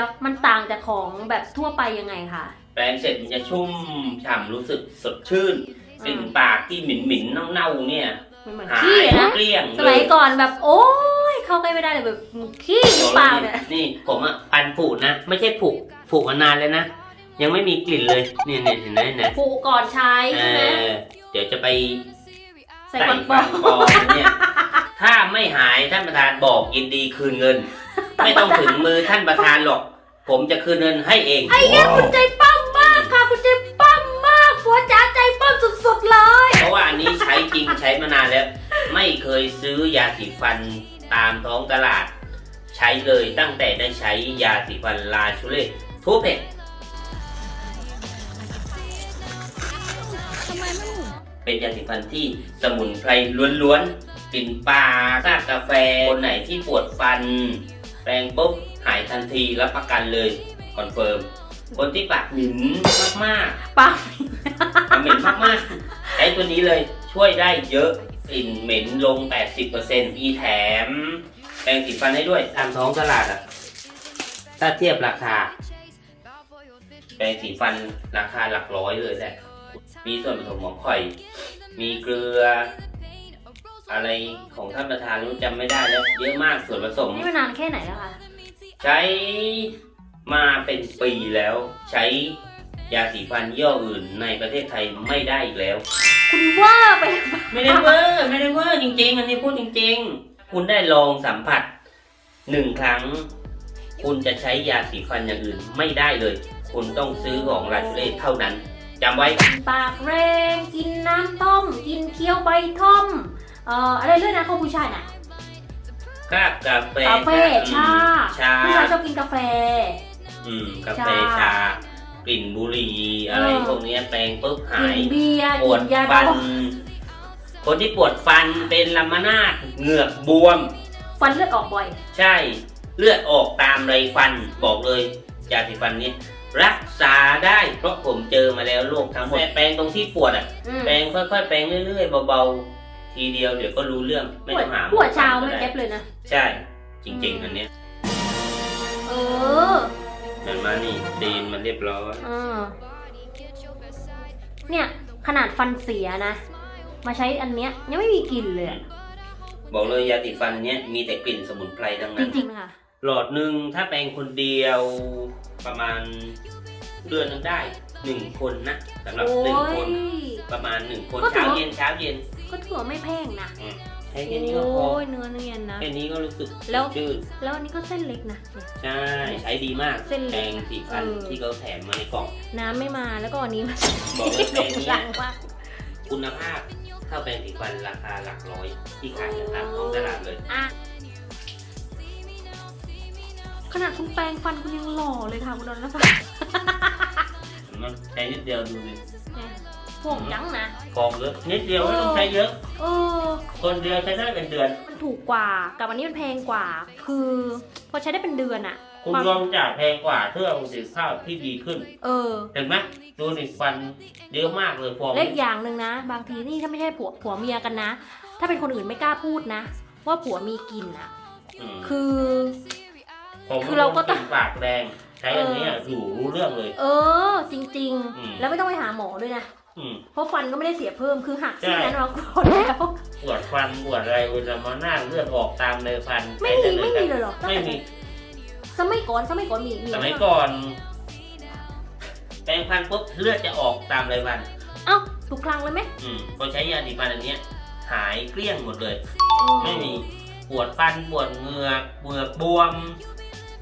ยวมันต่างจากของแบบทั่วไปยังไงคะแปรงเสร็จมันจะชุ่มฉ่ำรู้สึกสดชื่นกลิ่นปากที่หมิ่นหมิ่นๆเน่าๆเนี่ยมันเหมือนหาขี้ยอะนะเกลี้ยงสมัยก่อนแบบ โอ้ยเข้าใกล้ไม่ได้เลยแบบขี้หรือเปล่าเนี่ยนี่ผมอะปันผุนะ ไม่ใช่ผุผุมานานแล้วนะ ยังไม่มีกลิ่นเลยเนี่ยเนี่ยเห็นไหมเห็นไหมผูก่อนใช้เอใช่ไหมอเดี๋ยวจะไป ใส่ใส่ก่อนปฟัอนปลอมเนี่ย ถ้าไม่หายท่านประธานบอกยินดีคืนเงิน ไม่ต้องถึงมือท่านประธานหรอก ผมจะคืนเงินให้เอง ไอ้เนี่ยคุณใจปั้มมากค่ะคุณใจปั้มมากผัวจ๋าใจปั้มสุดๆเลย เพราะว่าอันนี้ใช้จริงใช้มานานแล้ว ไม่เคยซื้อยาสีฟันตามท้องตลาด ใช้เลยตั้งแต่ได้ใช้ยาสีฟันลาชูเล่ทุกเพจเป็นยาสีฟันที่สมุนไพรล้วนๆกลิ่นปลาซากกาแฟคนไหนที่ปวดฟัน แปรงปุ๊บหายทันทีรับประกันเลยคอนเฟิร์มคนที่ปากหมิ่นมากๆปั้มเหม็นมากๆใช้ตัวนี้เลยช่วยได้เยอะกลิ่นเหม็นลง 80%มีแถม แปรงสีฟันให้ด้วยตามท้องตลาดอะถ้าเทียบราคา แปรงสีฟันราคาหลักร้อยเลยแหละมีส่วนผสมของข่อย มีเกลือ อะไรของท่านประธานรู้จำไม่ได้แล้วเยอะมากส่วนผสม นี่มานานแค่ไหนแล้วคะใช้มาเป็นปีแล้ว ใช้ยาสีฟันยี่ห้ออื่นในประเทศไทยไม่ได้อีกแล้ว คุณว่าไปไม่ได้เวอร์ไม่ได้เวอร์จริงๆ อันนี้พูดจริง ๆ คุณได้ลองสัมผัสหนึ่งครั้ง คุณจะใช้ยาสีฟันอย่างอื่นไม่ได้เลย คุณต้องซื้อของราชูเล่เท่านั้นจำไว้ ปากแรง กินน้ำต้ม กินเคี้ยวใบท่อม เอ่ออะไรเรื่องนะข้าวผู้ชายน่ะคราบกาแฟกาแฟชาชาผู้ชายชอบกินกาแฟ อืมกาแฟชาชากลิ่นบุหรี่อะไรเออพวกเนี้ยแปรงปุ๊บหากิยนเบียร์ปวกิดนยาฟันดองคนที่ปวดฟันเป็นลำนาดเหงือกบวม ฟันเลือดออกบ่อย ใช่เลือดออกตามไรฟันบอกเลยยาสีฟันนี้รักษาได้เพราะผมเจอมาแล้วโรคทั้งหมดแปรงตรงที่ปวดอะอืมแปรงค่อยๆแปรงเรื่อยๆเบาๆ ทีเดียวเดี๋ยวก็รู้เรื่องไม่ปวต้ดองหาหมอปวดเช้าก็ไม่ด้เอฟเลยนะ ใช่ จริง ๆ อันเนี้ยเออเห็นมานี่ดีนมันเรียบร้อยเออเนี่ย ขนาดฟันเสียนะ มาใช้อันเนี้ยยังไม่มีกลิ่นเลยอะบอกเลยยาสีฟันเนี้ยมีแต่กลิ่นสมุนไพรทั้งจนั้นริงๆค่ะ หลอดหนึ่งถ้าแปรงคนเดียวประมาณเดือนหนึงได้หนึ่งคนนะสำหรับโอ้หนึ่งคยนประมาณหนึ่งคนก็ถือเช้าว่าเย็นเช้าเย็น ก็ถือว่าไม่แพงนะใช้แค่นี้ก็พอโอ้ยเนื้อเนียนนะ แค่นี้ก็รู้สึกแล้ว ชื่นแล้วอันนี้ก็เส้นเล็กนะเนี่ย ใช่ใช้ดีมากเส้นเล็แปรกงสีฟันเออ ที่เขาแถมมาในกล่อง น้ำไม่มาแล้วก็อันนี้มาบอกเลยแปรงเนี้หลัยงว่าคุณภาพเท่าแปรงสีฟันราคาหลักร้อย ที่ขายกันตามท้องตลาดเลย อะขนาดคุณแปรงฟันคุณยังหล่อเลยค่ะคุณดอนแล้วค่ะมันใช้นิดเดียวดูดิ ห่วงจังนะกองเยอะนิดเดียวไม่ต้องใช้เยอะ เออ คนเดียวใช้ได้เป็นเดือน มันถูกกว่า กับอันนี้มันแพงกว่า คือพอใช้ได้เป็นเดือนอะคุณลองจ่ายแพงกว่าเพื่อประสิทธิภาพที่ดีขึ้น เออ เห็นไหมดูดิฟันเยอะมากเลยฟองเล็กอย่างหนึ่งนะ บางทีนี่ถ้าไม่ใช่ผัวผัวเมียกันนะ ถ้าเป็นคนอื่นไม่กล้าพูดนะ ว่าผัวมีกลิ่นอะมคือผมคือเราก็ต้องนปากแดงใช้อันเนี้ยอยู่รู้เรื่องเลย เออ จริงอืมๆแล้วไม่ต้องไปหาหมอด้วยนะ อืม เพราะฟันก็ไม่ได้เสียเพิ่มคือหักใช่ซี่นั้นมาก่อนแล้ว ปวดฟันปวดอะไรเวลามาหน้าเลือดออกตามในฟันไม่มีใช้ด้ไม่เลยมีเลยเหรอไม่มีสมัยก่อนสมัยก่อนมีมีสไหมัยก่อน แปรงฟันปุ๊บเลือดจะออกตามไรฟัน เอ้าทุกครั้งเลยไหมอืมพอใช้ยาสีฟันอันเนี้ย หายเกลี้ยงหมดเลยเออไม่มีปวดฟันปวดเหงือกเหงือกบวม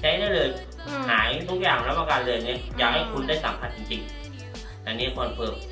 ใช้ได้เลยอืมหายทุกอย่างรับประกันเลยเนี่ยอยากให้คุณได้สัมผัสจริงๆอันนี้คอนเฟิร์มเอ๊ะ